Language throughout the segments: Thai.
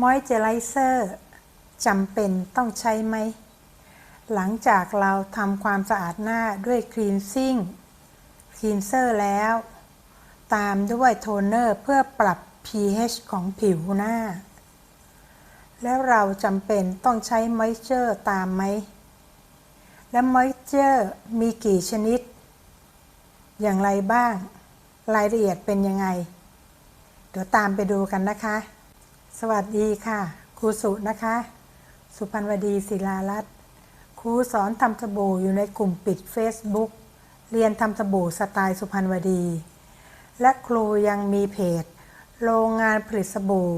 มอยเจอไรเซอร์จำเป็นต้องใช้ไหม หลังจากเราทำความสะอาดหน้าด้วยคลีนซิ่งคลีนเซอร์แล้ว ตามด้วยโทนเนอร์เพื่อปรับ pH ของผิวหน้า แล้วเราจำเป็นต้องใช้มอยเจอร์ตามไหม และมอยเจอร์มีกี่ชนิด อย่างไรบ้าง รายละเอียดเป็นยังไง เดี๋ยวตามไปดูกันนะคะ สวัสดีค่ะครูสุนะคะ สุพันวดีศิลารัตน์ครูสอนทำสบู่อยู่ในกลุ่มปิด Facebook เรียนทำสบู่สไตล์สุพันวดี และครูยังมีเพจ โรงงานผลิตสบู่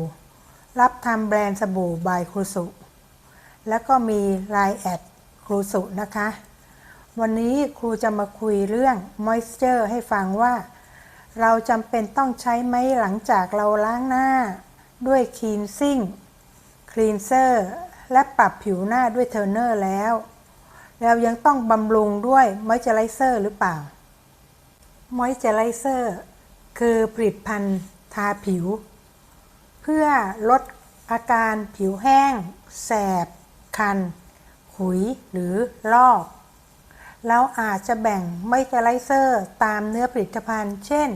รับทำแบรนด์สบู่บายครูสุ แล้วก็มีไลน์แอดครูสุนะคะ วันนี้ครูจะมาคุยเรื่อง Moisture ให้ฟังว่า เราจำเป็นต้องใช้ไหมหลังจากเราล้างหน้า ด้วย Cleansing Cleanser และปรับผิวหน้าด้วยเทอร์เนอร์แล้วเรายังต้องบำรุงด้วย Moisturizer หรือเปล่า Moisturizer คือผลิตภัณฑ์ทาผิว เพื่อลดอาการผิวแห้ง แสบ คัน ขุยหรือลอกเราอาจจะแบ่งไมเจอไรเซอร์ตามเนื้อผลิตภัณฑ์ เช่น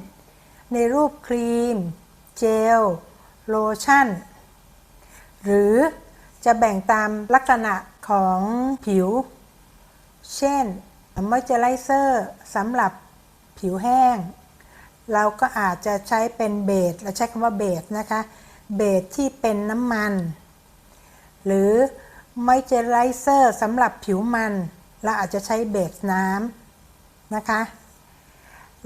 ในรูปครีม เจล โลชั่น หรือจะแบ่งตามลักษณะของผิว เช่นมอยเจอไรเซอร์สำหรับผิวแห้ง เราก็อาจจะใช้เป็นเบสเราใช้คำว่าเบสนะคะ เบสที่เป็นน้ำมัน หรือมอยเจอไรเซอร์สำหรับผิวมัน เราอาจจะใช้เบสน้ำนะคะ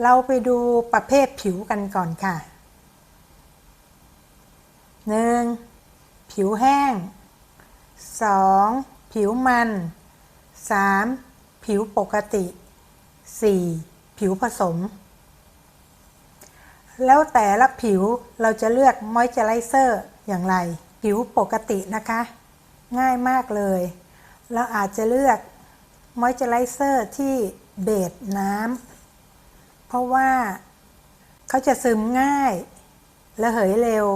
เราไปดูประเภทผิวกันก่อนค่ะ 1. ผิวแห้ง 2. ผิวมัน 3. ผิวปกติ 4. ผิวผสม แล้วแต่ละผิวเราจะเลือกมอยเจอไรเซอร์อย่างไร ผิวปกตินะคะ ง่ายมากเลย เราอาจจะเลือกมอยเจอไรเซอร์ที่เบสน้ำเพราะว่าเขาจะซึมง่ายและเหยเร็ว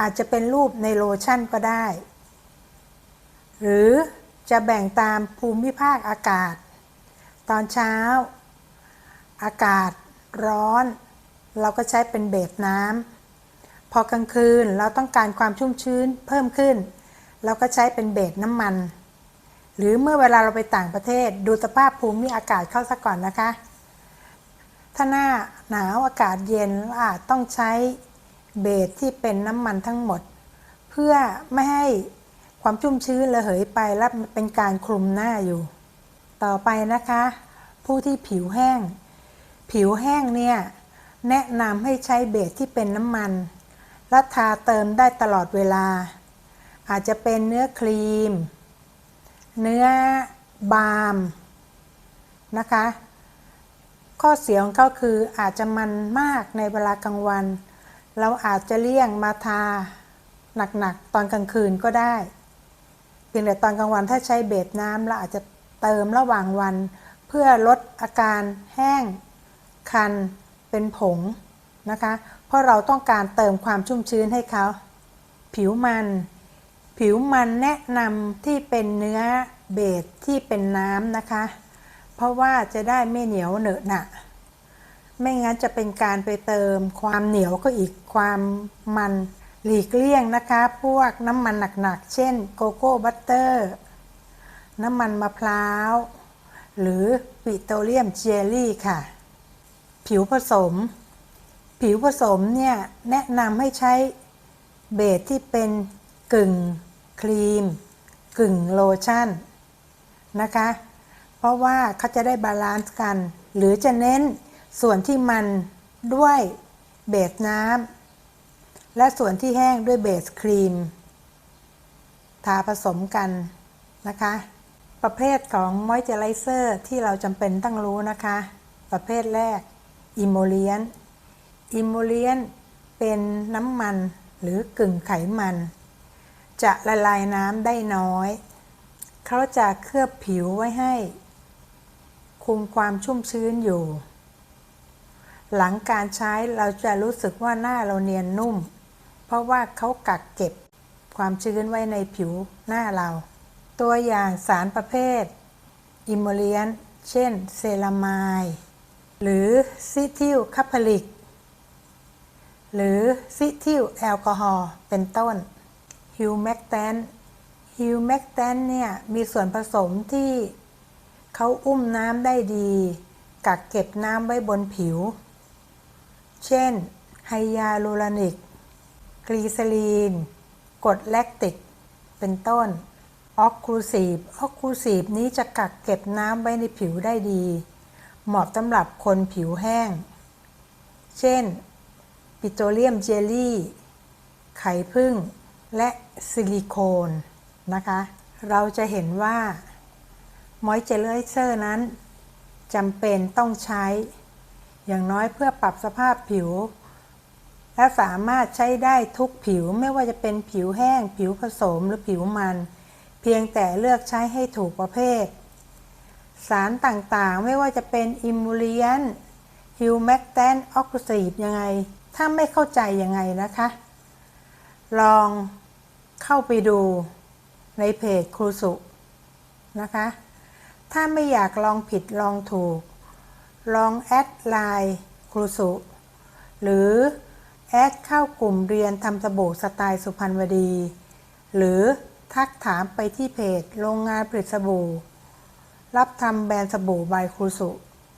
อาจจะเป็นรูปในโลชั่นก็ได้ หรือจะแบ่งตามภูมิภาคอากาศ ตอนเช้า อากาศร้อน เราก็ใช้เป็นเบสน้ำพอกลางคืนเราต้องการความชุ่มชื้นเพิ่มขึ้น เราก็ใช้เป็นเบสน้ำมัน หรือเมื่อเวลาเราไปต่างประเทศดูสภาพภูมิอากาศเข้าซะก่อนนะคะ ถ้าหน้าหนาวอากาศเย็นอาจต้องใช้ เบสที่เป็นน้ำมันทั้งหมด เพื่อไม่ให้ความชุ่มชื้นระเหยไปและเป็นการคลุมหน้าอยู่ ต่อไปนะคะ ผู้ที่ผิวแห้ง ผิวแห้งเนี่ยแนะนำให้ใช้เบสที่เป็นน้ำมัน และทาเติมได้ตลอดเวลา อาจจะเป็นเนื้อครีม เนื้อบาล์มนะคะ ข้อเสียของเขาคืออาจจะมันมากในเวลากลางวัน เราอาจจะเลี่ยงมาทาหนักๆตอนกลางคืนก็ได้เพียงแต่ตอนกลางวันถ้าใช้เบสน้ำเราอาจจะเติมระหว่างวัน เพื่อลดอาการแห้งคันเป็นผงนะคะ เพราะเราต้องการเติมความชุ่มชื้นให้เขา ผิวมัน ผิวมันแนะนำที่เป็นเนื้อเบสที่เป็นน้ำนะคะ เพราะว่าจะได้ไม่เหนียวเหนอะหนะ ไม่งั้นจะเป็นการไปเติมความเหนียวก็อีกความมันหลีกเลี่ยงนะคะ พวกน้ำมันหนักๆ เช่นโกโก้บัตเตอร์ น้ำมันมะพร้าว หรือปิโตรเลียมเจลลี่ค่ะ ผิวผสม ผิวผสมเนี่ย แนะนำให้ใช้เบสที่เป็นกึ่งครีม กึ่งโลชั่นนะคะ เพราะว่าเขาจะได้บาลานซ์กัน หรือจะเน้น ส่วนที่มันด้วยเบสน้ำและส่วนที่แห้งด้วยเบสครีม ทาผสมกันนะคะ ประเภทของมอยเจอไรเซอร์ที่เราจำเป็นต้องรู้นะคะ ประเภทแรกอิโมเลียนอิโมเลียนเป็นน้ำมันหรือกึ่งไขมัน จะละลายน้ำได้น้อย เขาจะเคลือบผิวไว้ให้ คุมความชุ่มชื้นอยู่ หลังการใช้เราจะรู้สึกว่าหน้าเราเนียนนุ่ม เพราะว่าเขากักเก็บความชื้นไว้ในผิวหน้าเรา ตัวอย่างสารประเภท อิมโมเลียน เช่น เซรามายหรือซิทิลคัพพลิก หรือซิทิลแอลกอฮอล์เป็นต้นฮิวแมกแตนฮิวแมกแตนเนี่ย มีส่วนผสมที่เขาอุ้มน้ำได้ดี กักเก็บน้ำไว้บนผิว เช่น ไฮยาลูรอนิก กลีเซรีนกรดแลคติก เป็นต้น ออกคลูซีฟ ออกคลูซีฟนี้จะกักเก็บน้ำไว้ในผิวได้ดี เหมาะสำหรับคนผิวแห้ง เช่น ปิโตรเลียมเจลลี่ ไข่ผึ้งและซิลิโคนนะคะ เราจะเห็นว่ามอยเจอร์เซอร์นั้นจำเป็นต้องใช้ อย่างน้อยเพื่อปรับสภาพผิว และสามารถใช้ได้ทุกผิวไม่ว่าจะเป็นผิวแห้ง ผิวผสมหรือผิวมัน เพียงแต่เลือกใช้ให้ถูกประเภท สารต่างๆ ไม่ว่าจะเป็นอิมูเลียนฮิวแมกแตนออกซิซีฟยังไง ถ้าไม่เข้าใจยังไงนะคะ ลองเข้าไปดูในเพจครูสุนะคะ ถ้าไม่อยากลองผิดลองถูก ลองแอดไลน์ครูสุ หรือแอดเข้ากลุ่มเรียนทำสบู่สไตล์สุพรรณวดี หรือทักถามไปที่เพจโรงงานผลิตสบู่ รับทำแบรนด์สบู่บายครูสุ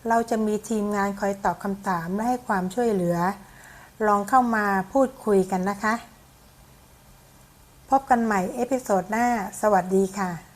เราจะมีทีมงานคอยตอบคำถามและให้ความช่วยเหลือ ลองเข้ามาพูดคุยกันนะคะ พบกันใหม่เอพิโซดหน้า สวัสดีค่ะ